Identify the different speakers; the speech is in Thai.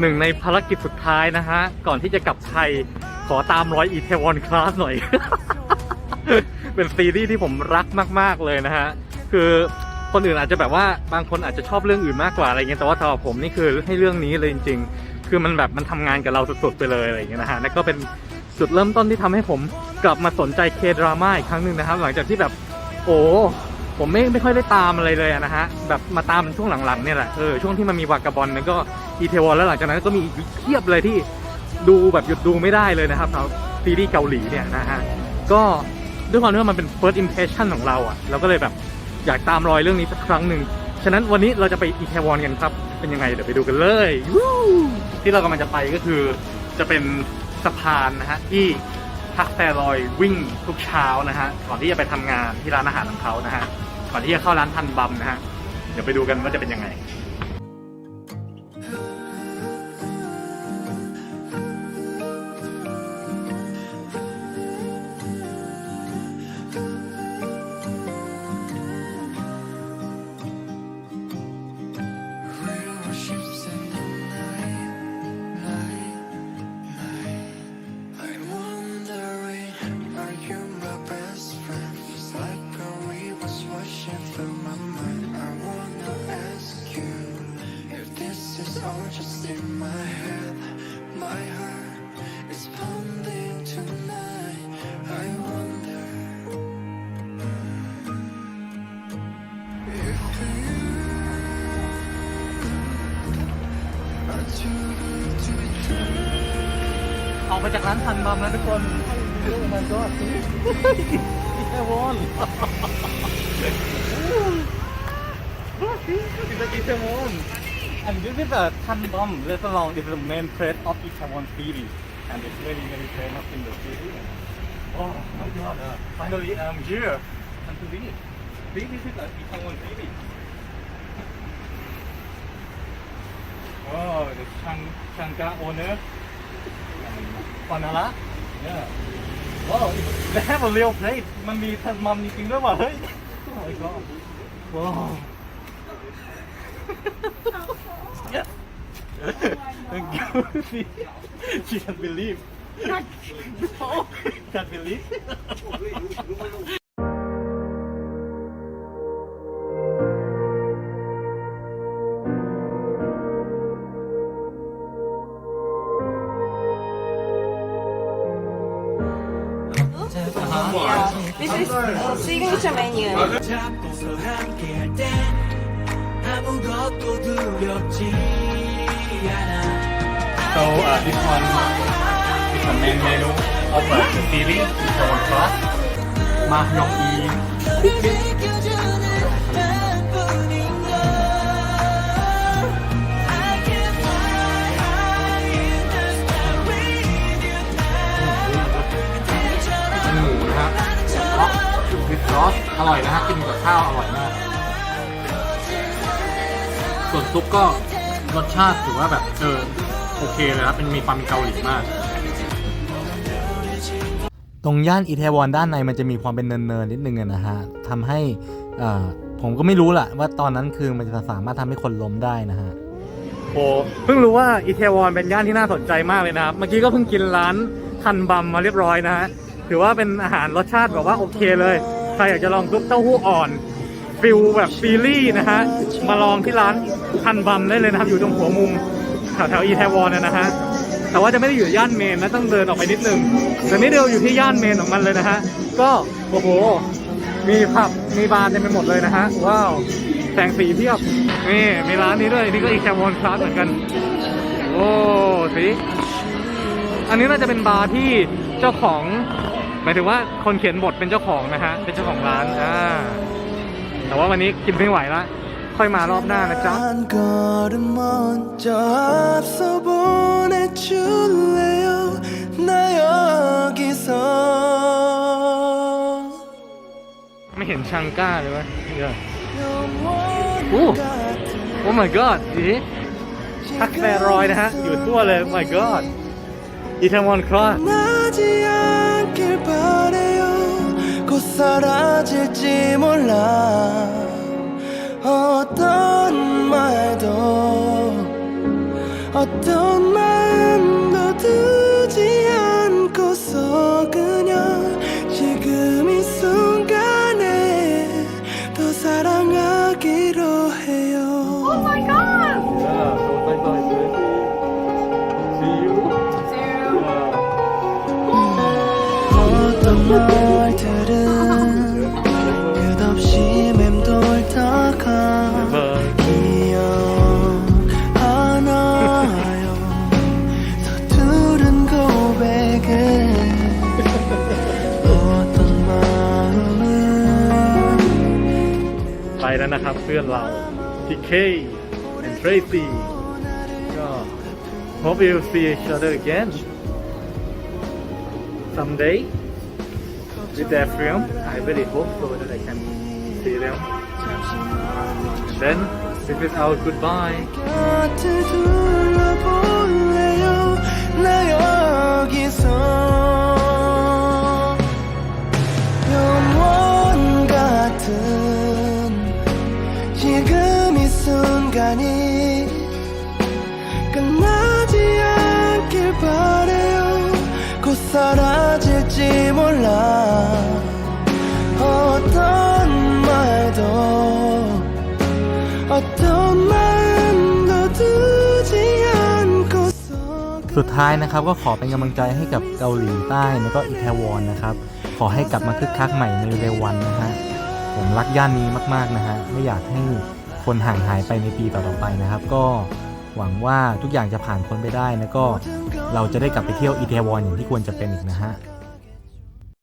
Speaker 1: หนึ่งในภารกิจสุดท้ายนะฮะ ก่อนที่จะกลับไทยขอตามร้อยอีเทวอนคลาสหน่อย เป็นซีรีส์ที่ผมรักมาก ๆ เลยนะฮะ คือคนอื่นอาจจะแบบว่าบางคนอาจจะชอบเรื่องอื่นมากกว่าอะไรเงี้ยแต่ว่าสำหรับผมนี่คือให้เรื่องนี้เลยจริง ๆ คือมันแบบมันทำงานกับเราสุดๆไปเลยอะไรเงี้ยนะฮะนั่นก็เป็นจุดเริ่มต้นที่ทำให้ผมกลับมาสนใจเคดราม่าอีกครั้งหนึ่งนะครับ หลังจากที่แบบโอ้ผมไม่ไม่ค่อยได้ตามอะไรเลยนะฮะแบบมาตามช่วงหลังๆเนี่ยแหละเออช่วงที่มันมีวากาบอลนั้นก็ อีเทวอนแล้วหลังจากนั้นก็มีอีกเพียบเลยที่ดูแบบหยุดดูไม่ได้เลยนะครับสำหรับซีรีส์เกาหลีเนี่ยนะฮะก็ด้วยความที่ว่ามันเป็น first impression ของเราอะเราก็เลยแบบอยากตามรอยเรื่องนี้สักครั้งหนึ่งฉะนั้นวันนี้เราจะไปอีเทวอนกันครับ เป็นยังไงเดี๋ยวไปดูกันเลยที่เรากำลังจะไปก็คือจะเป็นสะพานนะฮะที่ทักแซรอยวิ่งทุกเช้านะฮะก่อนที่จะไปทำงานที่ร้านอาหารของเขานะฮะก่อนที่จะเข้าร้านทันบัมนะฮะเดี๋ยวไปดูกันว่าจะเป็นยังไง
Speaker 2: all just in my head. My heart is pounding tonight. I wonder if you are too good to be true.
Speaker 1: ออกมาจากร้านทันบัมแล้วทุกคนโอ้ my god อีเทวอน It's like Itaewon. And this is a Tan Bum restaurant. It's the main place of Itaewon City. And it's very, very famous in the city. Oh my god. Uh, finally, I'm here. And to this. This is a Itaewon City. Oh, the Chang, Changga owner. Panala. Yeah. Wow, they have a real place. มันมีทันมัมจริงๆด้วยว่ะเฮ้ย Oh my god. Wow. yeah. She can't believe. can't believe.
Speaker 3: This is signature menu.
Speaker 4: 잡고서 함께할 땐 아무것도 두렵지 않아
Speaker 1: So uh, this one is the main menu of uh, the series. It's our class. Mahjong
Speaker 4: 느껴주는 나뿐인 걸 I can fly high in the sky with you
Speaker 1: เป็นหมูนะฮะล็อกวิดซอสอร่อยนะฮะกินกับข้าวอร่อยมาก ส่วนซุปก็รสชาติถือว่าแบบเออโอเคเลยครับเป็นมีความเป็นเกาหลีมาก ตรงย่านอิเทวอนด้านในมันจะมีความเป็นเนินๆนิดนึงอะนะฮะทำให้อ่าผมก็ไม่รู้แหละว่าตอนนั้นคือมันจะสามารถทำให้คนล้มได้นะฮะโอ้เพิ่งรู้ว่าอิเทวอนเป็นย่านที่น่าสนใจมากเลยนะครับ เมื่อกี้ก็เพิ่งกินร้านคันบัมมาเรียบร้อยนะฮะถือว่าเป็นอาหารรสชาติแบบว่าโอเคเลย ใครอยากจะลองซุปเต้าหู้อ่อน ฟิลแบบซีรีส์นะฮะ มาลองที่ร้านคันบัมได้เลยนะครับ อยู่ตรงหัวมุมแถวแถวอีเทวอนนะฮะ แต่ว่าจะไม่ได้อยู่ย่านเมนนะต้องเดินออกไปนิดนึงแต่นี่เดียวอยู่ที่ย่านเมนของมันเลยนะฮะ ก็โอ้โห มีผับมีบาร์เต็มไปหมดเลยนะฮะ ว้าว แสงสีเพียบ นี่มีร้านนี้ด้วย นี่ก็อีแคมอนคลาสเหมือนกัน โอ้สิอันนี้น่าจะเป็นบาร์ที่เจ้าของหมายถึงว่าคนเขียนบทเป็นเจ้าของนะฮะ เป็นเจ้าของร้าน อ่า แต่ว่าวันนี้กินไม่ไหวละค่อยมารอบหน้านะจ๊ะ ไม่เห็นชังก้าเลยวะเย
Speaker 2: อะโอ้
Speaker 1: โอ้ my god ดีทักแฟรอยนะฮะ อยู่ทั่วเลย my god อีเทมอนครอส
Speaker 2: 사라질지 몰라 어떤 말도 어떤 마음도 두지 않고서 그냥 지금 이 순간에 더 사랑하기로 해요
Speaker 3: Oh my god!
Speaker 1: Yeah, so bye bye, baby. See you.
Speaker 2: 어떤 말
Speaker 1: แล้วนะครับเพื่อนเราพีเค and Tracy ก็ hope we'll see each other again someday with their film I really hope so that I can see them and then this is our goodbye
Speaker 2: 순간이 끝나지 않길 바래요 곧 사라질지 몰라 어떤 말도 어떤 마음도 두지 않고서
Speaker 5: สุดท้ายนะครับก็ขอเป็นกำลังใจให้กับเกาหลีใต้แล้วก็อิตาลีนะครับ ขอให้กลับมาคึกคักใหม่ในเร็ววันนะฮะผมรักย่านนี้มากๆนะฮะไม่อยากให้ คนห่างหายไปในปีต่อๆไปนะครับ ก็หวังว่าทุกอย่างจะผ่านพ้นไปได้แล้วก็เราจะได้กลับไปเที่ยวอิตาลีอย่างที่ควรจะเป็นอีกนะฮะ